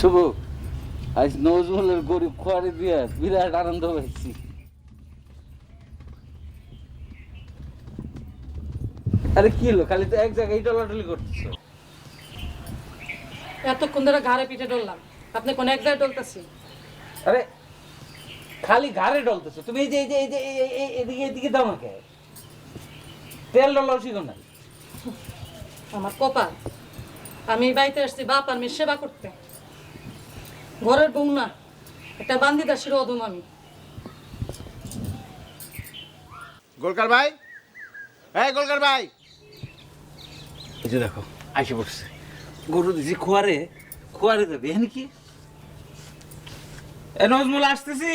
শুভ আজ নজমুলের গরিব খোয়ারে দিয়ে বিরাট আনন্দ পাইছি আরে কি হলো খালি তো এক জায়গায় টলাটলি করতেছ? এতক্ষণ ধরে ঘাড়ে পিঠে ডললাম। আপনি কোন এক জায়গায় ডলতেছি আরে খালি ঘাড়ে ডলতেছো। তুমি এই যে এই যে এই যে এদিকে এদিকে দাও আমাকে। তেল ডলাও শিখো না। আমার কপাল। আমি বাড়িতে আসছি বাপ আর মেয়ের সেবা করতে। ঘরের বউ না। একটা বান্দিদার শির অদম আমি। গোলকার ভাই? এই গোলকার ভাই। এই যে দেখো, আইসে পড়ছে। গরু দিছি খোয়ারে খোয়ারে দেবে হ্যাঁ কি এ নজমুল, আসতেছি?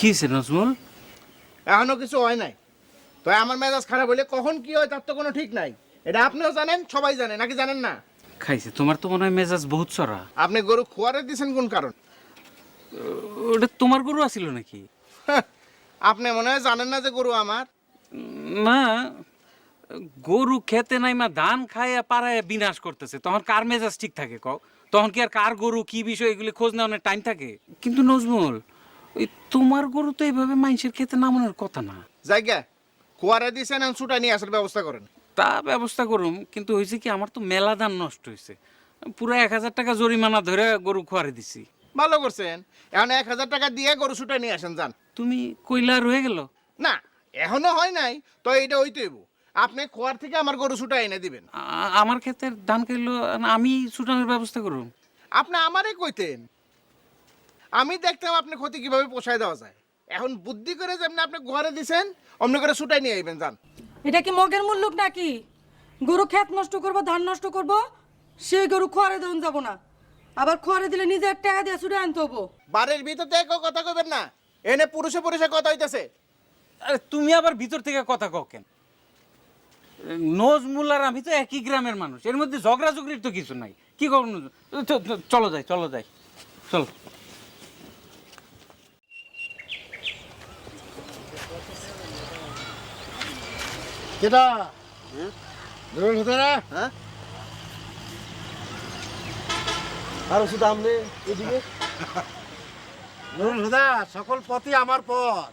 কি হয়েছে নজমুল? এখনও কিছু হয় নাই। তো আমার মেজাজ খারাপ হলে কখন কি হয় তার তো কোনো ঠিক নাই। এটা আপনিও জানেন সবাই জানে নাকি জানেন না? খাইছে তোমার তো মনে হয় মেজাজ বহুত চড়া। আপনি গরু খোয়ারে দিয়েছেন কোন কারণ? ওটা তোমার গরু আছিল নাকি? হ্যাঁ, আপনি মনে হয় জানেন না যে গরু আমার? না গরু খেতে নাই মা ধান খাইয়া পাড়ায় বিনাশ করতেছে। তখন কার মেজাজ ঠিক থাকে কও? তখন কি আর কার গরু কি বিষয় এগুলি খোঁজ নেওয়ার টাইম থাকে? কিন্তু নজমুল ওই তোমার গরু তো এইভাবে মানুষের খেতে নামানোর কথা না। জায়গা খোয়ারে দিয়েছেন এখন ছুটা নিয়ে আসার ব্যবস্থা করেন। তা ব্যবস্থা করুম কিন্তু হয়েছে কি আমার তো মেলা ধান নষ্ট হয়েছে। পুরো এক হাজার টাকা জরিমানা ধরে গরু খোয়ারে দিছি। ভালো করছেন। এখন এক হাজার টাকা দিয়ে গরু ছুটা নিয়ে আসেন যান। তুমি কইলা রয়ে গেল? না এখনও হয় নাই তো এইটা হইতেইব আপনি খোয়ার থেকে আমার গরু ছুটা এনে দিবেন। আমার ক্ষেতের ধান খাইলো আমি ছুটানোর ব্যবস্থা করুম। আপনি আমারে কইতেন আমি দেখতাম আপনি ক্ষতি কীভাবে পোষায় দেওয়া যায়। এখন বুদ্ধি করে যেমনি আপনি ঘরে দিছেন অমনি করে ছুটাই নিয়ে আইবেন যান। এটা কি মগের মুল্লুক নাকি? গরু ক্ষেত নষ্ট করব ধান নষ্ট করব সেই গরু খোয়ারে দেন যাব না। আবার খোয়ারে দিলে নিজের টাকা দিয়ে ছুটে আনতে হব। বাড়ির ভিতর থেকে কেউ কথা কইবেন না? এনে পুরুষে পুরুষে কথা হইতেছে। আরে তুমি আবার ভিতর থেকে কথা কও কেন? নজমুল আর আমি তো একই গ্রামের মানুষ এর মধ্যে ঝগড়া ঝগড়ির তো কিছু নাই। কি করুন চলো যাই চলো যাই। চলো। কেটা? নুরুল হুদারা হ্যাঁ? আর ওষুধ আমনে এদিকে। নুরুল হুদা সকল পথই আমার পথ।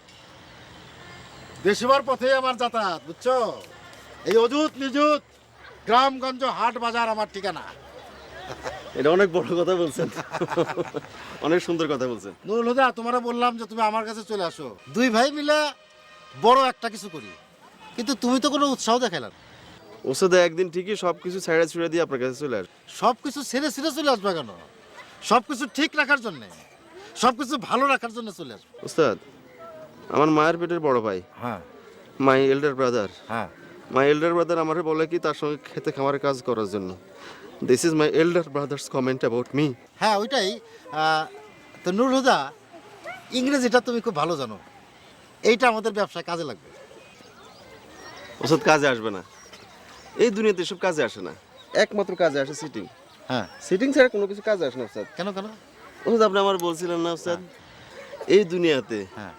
দেশিবার পথেই আমার যাতায়াত বুঝছ? এই অজুত নিজুত গ্রামগঞ্জ হাট বাজার আমার ঠিকানা। এটা অনেক বড় কথা বলছেন। অনেক সুন্দর কথা বলছেন। নুরুল হুদা তোমারা বললাম যে তুমি আমার কাছে চলে আসো। দুই ভাই মিলে বড় একটা কিছু করি। কিন্তু তুমি তো কোনো উৎসাহ দেখালে না। ওষুধ একদিন ঠিকই সব কিছু ছাইড়া ছুড়ে দিয়ে আপনার কাছে চলে আসবে। সব কিছু ছেড়ে ছেড়ে চলে আসবে কেন? সব কিছু ঠিক রাখার জন্যে সব কিছু ভালো রাখার জন্য চলে আসবে। ওস্তাদ আমার মায়ের পেটের বড় ভাই। হ্যাঁ। মাই এল্ডার ব্রাদার হ্যাঁ। মাই এল্ডার ব্রাদার আমারে বলে কি তার সঙ্গে খেতে খামারে কাজ করার জন্য। This is my elder brother's comment about me হ্যাঁ ওইটাই। তো নুর হুদা ইংরেজিটা তুমি খুব ভালো জানো। এইটা আমাদের ব্যবসায় কাজে লাগবে। ওষুধ কাজে আসবে না। এই দুনিয়াতে সব কাজে আসে না। একমাত্র কাজে আসে সিটিং হ্যাঁ। সিটিং ছাড়া কোনো কিছু কাজে আসে না ওস্তাদ কেন কেন? ওষুধ আপনি আমার বলছিলেন না ওস্তাদ এই দুনিয়াতে হ্যাঁ।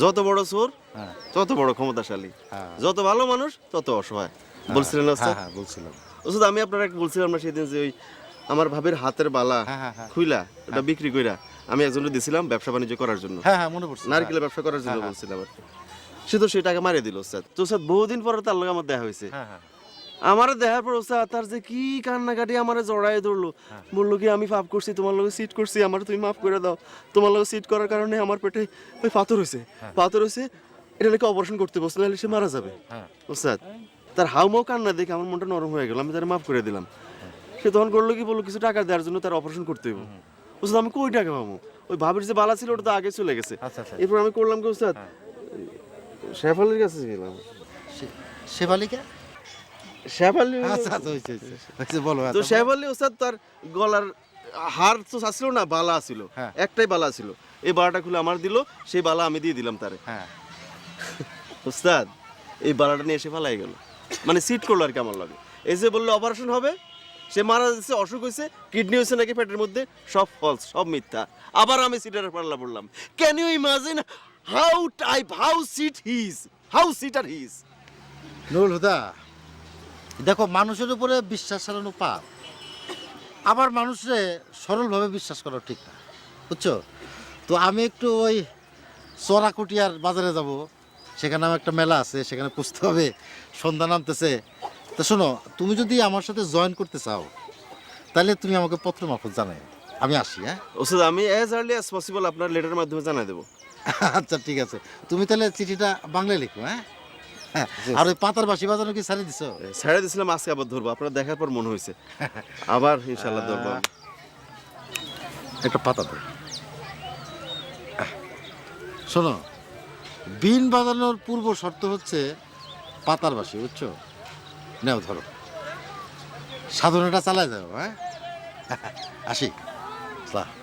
যত বড় চোর হ্যাঁ। তত বড় ক্ষমতাশালী। হ্যাঁ। যত ভালো মানুষ তত অসহায়। বলছিলেন না ওস্তাদ হ্যাঁ বলছিলাম। ওস্তাদ আমি আপনার এক বলছিলাম না সেদিন যে ওই আমার ভাবের হাতের বালা। খুইলা ওটা বিক্রি কইরা আমি একজনকে দিছিলাম ব্যবসা বাণিজ্য করার জন্য। হ্যাঁ হ্যাঁ মনে পড়ছে। নারকেলের ব্যবসা করার জন্য। বলছিলাম আর। সে তো সেটাকে টাকা মারিয়ে দিল ওস্তাদ তো ওস্তাদ বহুদিন পরে তার লগে আমার দেখা হয়েছে। হ্যাঁ হ্যাঁ আমার দেখার পর ওস্তাদ তার যে কি কান্নাকাটি আমার জড়াই ধরলো। হ্যাঁ। বলল কি আমি পাপ করছি তোমার লগে সিট করছি আমার তুমি মাফ করে দাও। তোমার লগে সিট করার কারণে আমার পেটে ওই পাথর হয়েছে। পাথর হয়েছে এটা নাকি অপারেশন করতে বসলে নাহলে সে মারা যাবে। হ্যাঁ। ওস্তাদ তার হাউমাও কান্না দেখে আমার মনটা নরম হয়ে গেল আমি তার মাফ করে দিলাম। সে তখন করল কি বলল কিছু টাকা দেওয়ার জন্য তার অপারেশন করতে হইব। ওস্তাদ আমি কই টাকা পাবো? ওই ভাবির যে বালা ছিল ওটা তো আগে চলে গেছে। আচ্ছা, আচ্ছা। এরপর আমি করলাম কি ওস্তাদ শেফালির কাছে গেলাম। সে- শেফালিকা? শেফালি আচ্ছা আচ্ছা হয়েছে হয়েছে হয়েছে বলো তো আচ্ছা, শেফালি ওস্তাদ তার গলার হার তো ছিল না বালা ছিল। হ্যাঁ। একটাই বালা ছিল। এই বালাটা খুলে আমার দিল সেই বালা আমি দিয়ে দিলাম তারে। হ্যাঁ। ওস্তাদ এই বালাটা নিয়ে এসে ফেলাই গেল। মানে সিট করল আর কি আমার লাগে। এই যে বলল অপারেশন হবে? সে মারা যাচ্ছে অসুখ হয়েছে কিডনি হয়েছে নাকি পেটের মধ্যে সব ফলস সব মিথ্যা। আবার আমি সিটারের পাল্লা পড়লাম। Can you imagine how type how sit his how sitter his Nurul Huda দেখো মানুষের উপরে বিশ্বাস চালানো পাপ। আবার মানুষে সরলভাবে বিশ্বাস করা ঠিক না। বুঝছ? তো আমি একটু ওই চড়াকুটিয়ার বাজারে যাব। সেখানে আমার একটা মেলা আছে সেখানে পুষতে হবে। সন্ধ্যা নামতেছে। তো শোনো তুমি যদি আমার সাথে জয়েন করতে চাও তাহলে তুমি আমাকে পত্র মারফত জানাই আমি আসি হ্যাঁ? ওস্তাদ আমি অ্যাজ আর্লি অ্যাজ পসিবল আপনার লেটারের মাধ্যমে জানাই দেবো। আচ্ছা ঠিক আছে। তুমি তাহলে চিঠিটা বাংলায় লিখো হ্যাঁ? হ্যাঁ আর ওই পাতার বাসি বাজানো কি ছাড়ি দিছো? ছেড়ে দিছিলাম আজকে আবার ধরবো। আপনার দেখার পর মনে হয়েছে। আবার ইনশাল্লাহ ধরবো। একটা পাতা দাও শোনো বিন বাজানোর পূর্ব শর্ত হচ্ছে পাতার বাসি বুঝছ? নেও ধরো। সাধনাটা চালায় যাও হ্যাঁ? আসি। আসসালাম।